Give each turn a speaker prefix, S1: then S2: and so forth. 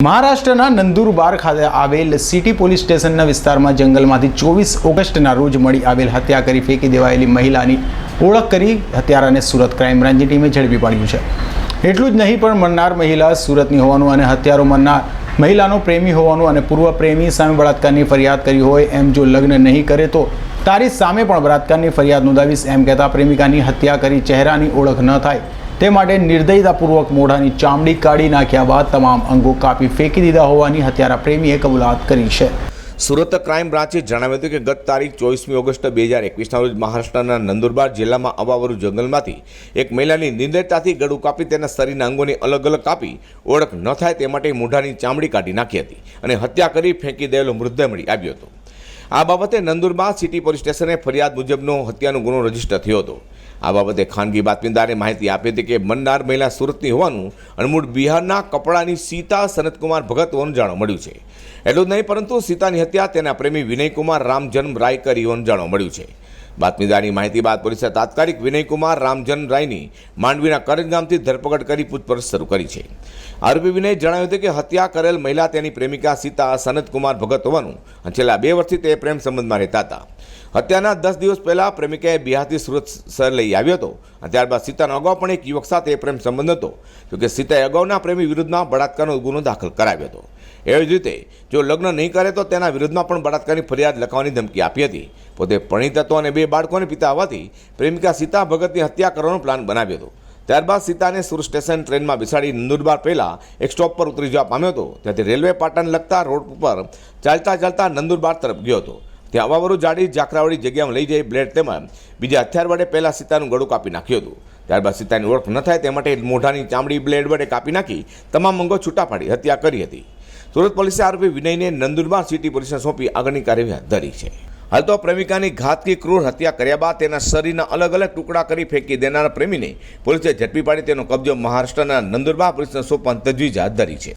S1: મહારાષ્ટ્રના નંદુરબાર ખાતે આવેલ સિટી પોલીસ સ્ટેશનના વિસ્તારમાં જંગલમાંથી ચોવીસ ઓગસ્ટના રોજ મળી આવેલ હત્યા કરી ફેંકી દેવાયેલી મહિલાની ઓળખ કરી હત્યારાને સુરત ક્રાઇમ બ્રાન્ચની ટીમે ઝડપી પાડ્યું છે. એટલું જ નહીં પણ મરનાર મહિલા સુરતની હોવાનું અને હત્યારો મરનાર મહિલાનો પ્રેમી હોવાનું અને પૂર્વ પ્રેમી સામે બળાત્કારની ફરિયાદ કરી હોય એમ જો લગ્ન નહીં કરે તો તારી સામે પણ બળાત્કારની ફરિયાદ નોંધાવીશ એમ કહેતા પ્રેમિકાની હત્યા કરી ચહેરાની ઓળખ ન થાય તે માટે નિર્દયતાપૂર્વક મોઢાની ચામડી કાઢી નાખ્યા બાદ તમામ અંગો કાપી ફેંકી દીધા હોવાની હત્યારા પ્રેમીએ કબૂલાત કરી છે.
S2: સુરત ક્રાઇમ બ્રાન્ચે જણાવ્યું હતું કે ગત તારીખ ચોવીસમી ઓગસ્ટ બે હજાર એકવીસના રોજ મહારાષ્ટ્રના નંદુરબાર જિલ્લામાં અવાવરુ જંગલમાંથી એક મહિલાની નિર્દયતાથી ગળું કાપી તેના શરીરના અંગોની અલગ અલગ કાપી ઓળખ ન થાય તે માટે મોઢાની ચામડી કાઢી નાખી હતી અને હત્યા કરી ફેંકી દેલો મૃતદેહ મળી આવ્યો હતો. આ બાબતે નંદુરબાર સિટી પોલીસ સ્ટેશને ફરિયાદ મુજબનો હત્યાનો ગુનો રજિસ્ટર થયો હતો. આ બાબતે ખાનગી બાતમીદારે માહિતી આપી હતી કે મન્નાર મહિલા સુરતની હોવાનું અને મૂળ બિહારના કપડાની સીતા સનતકુમાર ભગત હોવાનું જાણવા મળ્યું છે. એટલું જ નહીં, પરંતુ સીતાની હત્યા તેના પ્રેમી વિનયકુમાર રામજન્મ રાય કરી હોવાનું જાણવા મળ્યું છે. બાતમીદારની માહિતી બાદ પોલીસે તાત્કાલિક વિનયકુમાર, રામજન રાયની માંડવીના કરજ ગામથી ધરપકડ કરી પૂછપરછ શરૂ કરી છે. આરોપી વિનય જણાવ્યું હતું કે હત્યા કરેલ મહિલા તેની પ્રેમિકા સીતા સનતકુમાર ભગત હોવાનું છેલ્લા બે વર્ષથી તે પ્રેમ સંબંધમાં રહેતા હતા. હત્યાના દસ દિવસ પહેલાં પ્રેમિકાએ બિહારથી સુરત શહેર લઈ આવ્યો હતો અને ત્યારબાદ સીતાનો અગાઉ પણ એક યુવક સાથે પ્રેમ સંબંધ હતો. જોકે સીતાએ અગાઉના પ્રેમી વિરુદ્ધમાં બળાત્કારનો ગુનો દાખલ કરાવ્યો હતો. એવી જ રીતે, જો લગ્ન નહીં કરે તો તેના વિરુદ્ધમાં પણ બળાત્કારની ફરિયાદ લખવાની ધમકી આપી હતી. પોતે પરિણીત હતો અને બે બાળકોને પિતા હોવાથી પ્રેમિકા સીતા ભગતની હત્યા કરવાનો પ્લાન બનાવ્યો હતો. ત્યારબાદ સીતાને સુરત સ્ટેશન ટ્રેનમાં બેસાડી નંદુરબાર પહેલાં એક સ્ટોપ પર ઉતરી જવા પામ્યો હતો. ત્યાંથી રેલવે પાટણ લગતા રોડ ઉપર ચાલતા ચાલતા નંદુરબાર તરફ ગયો હતો. ત્યાં અવાવરુ જાડી જાકરાવાળી જગ્યામાં લઈ જઈ બ્લેડ તેમજ બીજા હથિયાર વડે પહેલાં સીતાનું ગળું કાપી નાખ્યું હતું. ત્યારબાદ સીતાની ઓળખ ન થાય તે માટે મોઢાની ચામડી બ્લેડ વડે કાપી નાખી તમામ અંગો છૂટા પાડી હત્યા કરી હતી. સુરત પોલીસે આરોપી વિનયને નંદુરબાર સિટી પોલીસને સોંપી આગળની કાર્યવાહી હાથ ધરી છે. હાલ તો પ્રેમિકાની ઘાતકી ક્રૂર હત્યા કર્યા બાદ તેના શરીરના અલગ અલગ ટુકડા કરી ફેંકી દેનારા પ્રેમીને પોલીસે ઝડપી પાડી તેનો કબજો મહારાષ્ટ્રના નંદુરબાર પોલીસને સોંપવાની તજવીજ હાથ ધરી છે.